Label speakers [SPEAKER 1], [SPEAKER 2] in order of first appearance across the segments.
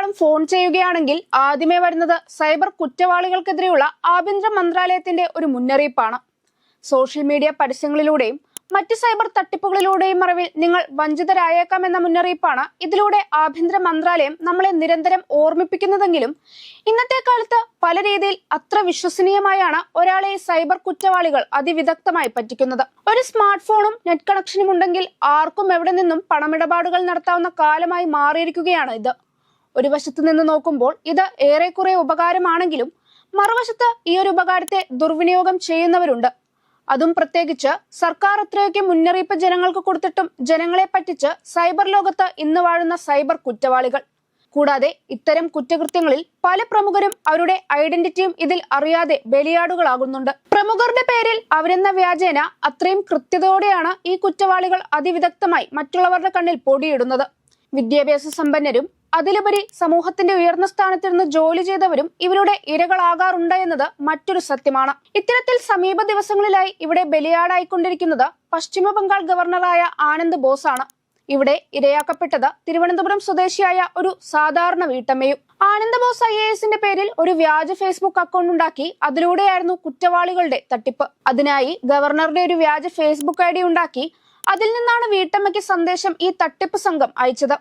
[SPEAKER 1] ഒരാളും ഫോൺ ചെയ്യുകയാണെങ്കിൽ ആദ്യമേ വരുന്നത് സൈബർ കുറ്റവാളികൾക്കെതിരെയുള്ള ആഭ്യന്തര മന്ത്രാലയത്തിന്റെ ഒരു മുന്നറിയിപ്പാണ്. സോഷ്യൽ മീഡിയ പരസ്യങ്ങളിലൂടെയും മറ്റ് സൈബർ തട്ടിപ്പുകളിലൂടെയും മറവിൽ നിങ്ങൾ വഞ്ചിതരായേക്കാമെന്ന മുന്നറിയിപ്പാണ് ഇതിലൂടെ ആഭ്യന്തര മന്ത്രാലയം നമ്മളെ നിരന്തരം ഓർമ്മിപ്പിക്കുന്നതെങ്കിലും ഇന്നത്തെ കാലത്ത് പല രീതിയിൽ അത്ര വിശ്വസനീയമായാണ് ഒരാളെ സൈബർ കുറ്റവാളികൾ അതിവിദഗ്ധമായി പറ്റിക്കുന്നത്. ഒരു സ്മാർട്ട് ഫോണും നെറ്റ് കണക്ഷനും ഉണ്ടെങ്കിൽ ആർക്കും എവിടെ നിന്നും പണമിടപാടുകൾ നടത്താവുന്ന കാലമായി മാറിയിരിക്കുകയാണ് ഇത്. ഒരു വശത്ത് നിന്ന് നോക്കുമ്പോൾ ഇത് ഏറെക്കുറെ ഉപകാരമാണെങ്കിലും മറുവശത്ത് ഈ ഒരു ഉപകാരത്തെ ദുർവിനിയോഗം ചെയ്യുന്നവരുണ്ട്. അതും പ്രത്യേകിച്ച് സർക്കാർ അത്രയൊക്കെ മുന്നറിയിപ്പ് ജനങ്ങൾക്ക് കൊടുത്തിട്ടും ജനങ്ങളെ പറ്റിച്ച് സൈബർ ലോകത്ത് ഇന്ന് വാഴുന്ന സൈബർ കുറ്റവാളികൾ. കൂടാതെ ഇത്തരം കുറ്റകൃത്യങ്ങളിൽ പല പ്രമുഖരും അവരുടെ ഐഡന്റിറ്റിയും ഇതിൽ അറിയാതെ ബലിയാടുകളാകുന്നുണ്ട്. പ്രമുഖരുടെ പേരിൽ അവരെന്ന വ്യാജേന അത്രയും കൃത്യതയോടെയാണ് ഈ കുറ്റവാളികൾ അതിവിദഗ്ധമായി മറ്റുള്ളവരുടെ കണ്ണിൽ പൊടിയിടുന്നത്. വിദ്യാഭ്യാസ സമ്പന്നരും അതിലുപരി സമൂഹത്തിന്റെ ഉയർന്ന സ്ഥാനത്തിരുന്ന് ജോലി ചെയ്തവരും ഇവരുടെ ഇരകളാകാറുണ്ട് എന്നത് മറ്റൊരു സത്യമാണ്. ഇത്തരത്തിൽ സമീപ ദിവസങ്ങളിലായി ഇവിടെ ബലിയാടായിക്കൊണ്ടിരിക്കുന്നത് പശ്ചിമ ബംഗാൾ ഗവർണറായ ആനന്ദ് ആണ് ഇവിടെ ഇരയാക്കപ്പെട്ടത് തിരുവനന്തപുരം സ്വദേശിയായ ഒരു സാധാരണ വീട്ടമ്മയും. ആനന്ദ ബോസ് ഐ എസിന്റെ പേരിൽ ഒരു വ്യാജ ഫേസ്ബുക്ക് അക്കൗണ്ട് ഉണ്ടാക്കി അതിലൂടെയായിരുന്നു കുറ്റവാളികളുടെ തട്ടിപ്പ്. അതിനായി ഗവർണറുടെ ഒരു വ്യാജ ഫേസ്ബുക്ക് ഐ ഡി ഉണ്ടാക്കി അതിൽ നിന്നാണ് വീട്ടമ്മയ്ക്ക് സന്ദേശം ഈ തട്ടിപ്പ് സംഘം അയച്ചത്.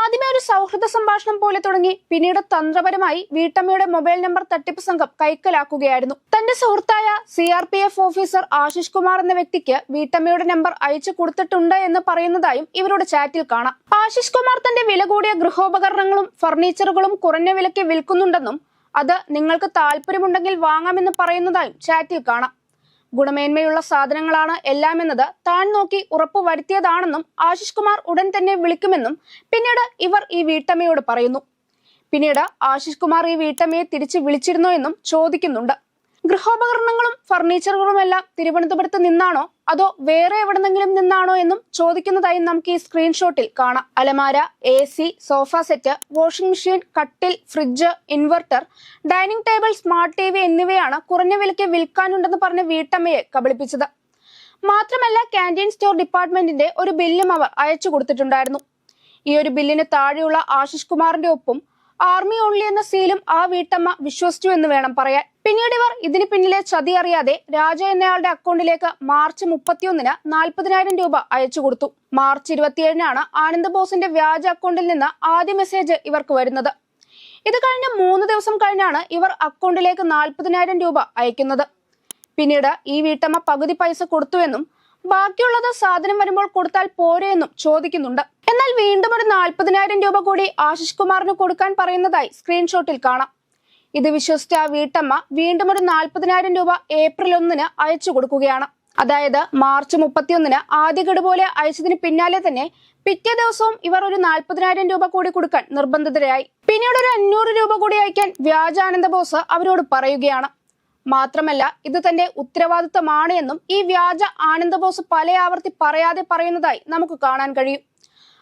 [SPEAKER 1] ആദ്യമേ ഒരു സൗഹൃദ സംഭാഷണം പോലെ തുടങ്ങി. പിന്നീട് തന്ത്രപരമായി വീട്ടമ്മയുടെ മൊബൈൽ നമ്പർ തട്ടിപ്പ് സംഘം കൈക്കലാക്കുകയായിരുന്നു. തന്റെ സുഹൃത്തായ C R P F officer Ashish Kumar എന്ന വ്യക്തിക്ക് വീട്ടമ്മയുടെ നമ്പർ അയച്ചു കൊടുത്തിട്ടുണ്ട് എന്ന് പറയുന്നതായും ഇവരുടെ ചാറ്റിൽ കാണാം. ആശിഷ് കുമാർ തന്റെ വില കൂടിയ ഗൃഹോപകരണങ്ങളും ഫർണിച്ചറുകളും കുറഞ്ഞ വിലയ്ക്ക് വിൽക്കുന്നുണ്ടെന്നും അത് നിങ്ങൾക്ക് താല്പര്യമുണ്ടെങ്കിൽ വാങ്ങാമെന്ന് പറയുന്നതായും ചാറ്റിൽ കാണാം. ഗുണമേന്മയുള്ള സാധനങ്ങളാണ് എല്ലാം എന്നത് താൻ നോക്കി ഉറപ്പു വരുത്തിയതാണെന്നും ആശിഷ് കുമാർ ഉടൻ തന്നെ വിളിക്കുമെന്നും പിന്നീട് ഇവർ ഈ വീട്ടമ്മയോട് പറയുന്നു. പിന്നീട് ആശിഷ് കുമാർ ഈ വീട്ടമ്മയെ തിരിച്ച് വിളിച്ചിരുന്നോ എന്നും ചോദിക്കുന്നുണ്ട്. ഗൃഹോപകരണങ്ങളും ഫർണിച്ചറുകളും എല്ലാം തിരുവനന്തപുരത്ത് നിന്നാണോ? അതോ വേറെ എവിടെന്നെങ്കിലും നിന്നാണോ എന്നും ചോദിക്കുന്നതായി നമുക്ക് ഈ സ്ക്രീൻഷോട്ടിൽ കാണാം. അലമാര A C sofa set washing machine കട്ടിൽ fridge inverter dining table smart T V എന്നിവയാണ് കുറഞ്ഞ വിലയ്ക്ക് വിൽക്കാനുണ്ടെന്ന് പറഞ്ഞ വീട്ടമ്മയെ കബളിപ്പിച്ചത്. മാത്രമല്ല കാന്റീൻ സ്റ്റോർ ഡിപ്പാർട്ട്മെന്റിന്റെ ഒരു ബില്ലും അവർ അയച്ചു കൊടുത്തിട്ടുണ്ടായിരുന്നു. ഈ ഒരു ബില്ലിന് താഴെയുള്ള ആശിഷ് കുമാറിന്റെ ഒപ്പം ആർമി ഓൺലി എന്ന സീലും ആ വീട്ടമ്മ വിശ്വസിച്ചു എന്ന് വേണം പറയാൻ. പിന്നീട് ഇവർ ഇതിന് പിന്നിലെ ചതി അറിയാതെ രാജ എന്നയാളുടെ അക്കൗണ്ടിലേക്ക് മാർച്ച് മുപ്പത്തിയൊന്നിന് നാൽപ്പതിനായിരം രൂപ അയച്ചു കൊടുത്തു. മാർച്ച് ഇരുപത്തിയേഴിനാണ് ആനന്ദ് ബോസിന്റെ വ്യാജ അക്കൗണ്ടിൽ നിന്ന് ആദ്യ മെസ്സേജ് ഇവർക്ക് വരുന്നത്. ഇത് കഴിഞ്ഞ് മൂന്ന് ദിവസം കഴിഞ്ഞാണ് ഇവർ അക്കൗണ്ടിലേക്ക് നാൽപ്പതിനായിരം രൂപ അയക്കുന്നത്. പിന്നീട് ഈ വീട്ടമ്മ പകുതി പൈസ കൊടുത്തുവെന്നും ബാക്കിയുള്ളത് സാധനം വരുമ്പോൾ കൊടുത്താൽ പോരെയെന്നും ചോദിക്കുന്നുണ്ട്. എന്നാൽ വീണ്ടും ഒരു നാൽപ്പതിനായിരം രൂപ കൂടി ആശിഷ് കുമാറിന് കൊടുക്കാൻ പറയുന്നതായി സ്ക്രീൻഷോട്ടിൽ കാണാം. ഇത് വിശ്വസിച്ച വീട്ടമ്മ വീണ്ടും ഒരു നാൽപ്പതിനായിരം രൂപ ഏപ്രിൽ ഒന്നിന് അയച്ചു കൊടുക്കുകയാണ്. അതായത് മാർച്ച് മുപ്പത്തിയൊന്നിന് ആദ്യ ഗഡു പോലെ അയച്ചതിന് പിന്നാലെ തന്നെ പിറ്റേ ദിവസവും ഇവർ ഒരു നാൽപ്പതിനായിരം രൂപ കൂടി കൊടുക്കാൻ നിർബന്ധിതരായി. പിന്നീട് ഒരു അഞ്ഞൂറ് രൂപ കൂടി അയക്കാൻ വ്യാജാനന്ദ ബോസ് അവരോട് പറയുകയാണ്. മാത്രമല്ല ഇത് തന്റെ ഉത്തരവാദിത്തമാണ് എന്നും ഈ വ്യാജ ആനന്ദബോസ് പല ആവർത്തി പറയാതെ പറയുന്നതായി നമുക്ക് കാണാൻ കഴിയും.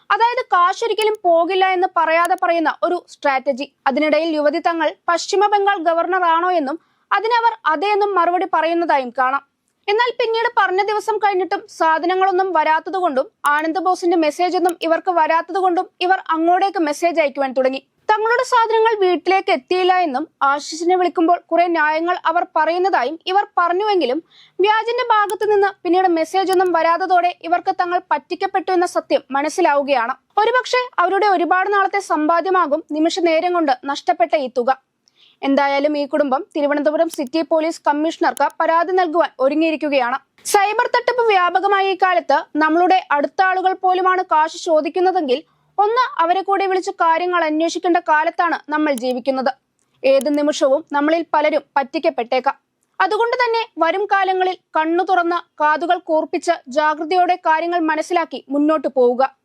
[SPEAKER 1] അതായത് കാശൊരിക്കലും പോകില്ല എന്ന് പറയാതെ പറയുന്ന ഒരു സ്ട്രാറ്റജി. അതിനിടയിൽ യുവതി തങ്ങൾ പശ്ചിമ ബംഗാൾ ഗവർണർ ആണോ എന്നും അതിനവർ അതേ എന്നും മറുപടി പറയുന്നതായും കാണാം. എന്നാൽ പിന്നീട് പറഞ്ഞ ദിവസം കഴിഞ്ഞിട്ടും സാധനങ്ങളൊന്നും വരാത്തതുകൊണ്ടും ആനന്ദ് ബോസിന്റെ മെസ്സേജ് ഒന്നും ഇവർക്ക് വരാത്തതുകൊണ്ടും ഇവർ അങ്ങോട്ടേക്ക് മെസ്സേജ് അയക്കുവാൻ തുടങ്ങി. തങ്ങളുടെ സാധനങ്ങൾ വീട്ടിലേക്ക് എത്തിയില്ല എന്നും ആശിഷിനെ വിളിക്കുമ്പോൾ കുറെ ന്യായങ്ങൾ അവർ പറയുന്നതായും ഇവർ പറഞ്ഞുവെങ്കിലും വ്യാജിന്റെ ഭാഗത്തു നിന്ന് പിന്നീട് മെസ്സേജ് ഒന്നും വരാത്തതോടെ ഇവർക്ക് തങ്ങൾ പറ്റിക്കപ്പെട്ടു എന്ന സത്യം മനസ്സിലാവുകയാണ്. ഒരുപക്ഷെ അവരുടെ ഒരുപാട് നാളത്തെ സമ്പാദ്യമാകും നിമിഷ നേരം കൊണ്ട് നഷ്ടപ്പെട്ട ഈ തുക. എന്തായാലും ഈ കുടുംബം തിരുവനന്തപുരം സിറ്റി പോലീസ് കമ്മീഷണർക്ക് പരാതി നൽകുവാൻ ഒരുങ്ങിയിരിക്കുകയാണ്. സൈബർ തട്ടിപ്പ് വ്യാപകമായ ഈ കാലത്ത് നമ്മളുടെ അടുത്ത ആളുകൾ പോലുമാണ് കാശ് ചോദിക്കുന്നതെങ്കിൽ ഒന്ന് അവരെ കൂടെ വിളിച്ച് കാര്യങ്ങൾ അന്വേഷിക്കേണ്ട കാലത്താണ് നമ്മൾ ജീവിക്കുന്നത്. ഏത് നിമിഷവും നമ്മളിൽ പലരും പറ്റിക്കപ്പെട്ടേക്കാം. അതുകൊണ്ട് തന്നെ വരും കാലങ്ങളിൽ കണ്ണു തുറന്ന് കാതുകൾ കൂർപ്പിച്ച് ജാഗ്രതയോടെ കാര്യങ്ങൾ മനസ്സിലാക്കി മുന്നോട്ട് പോവുക.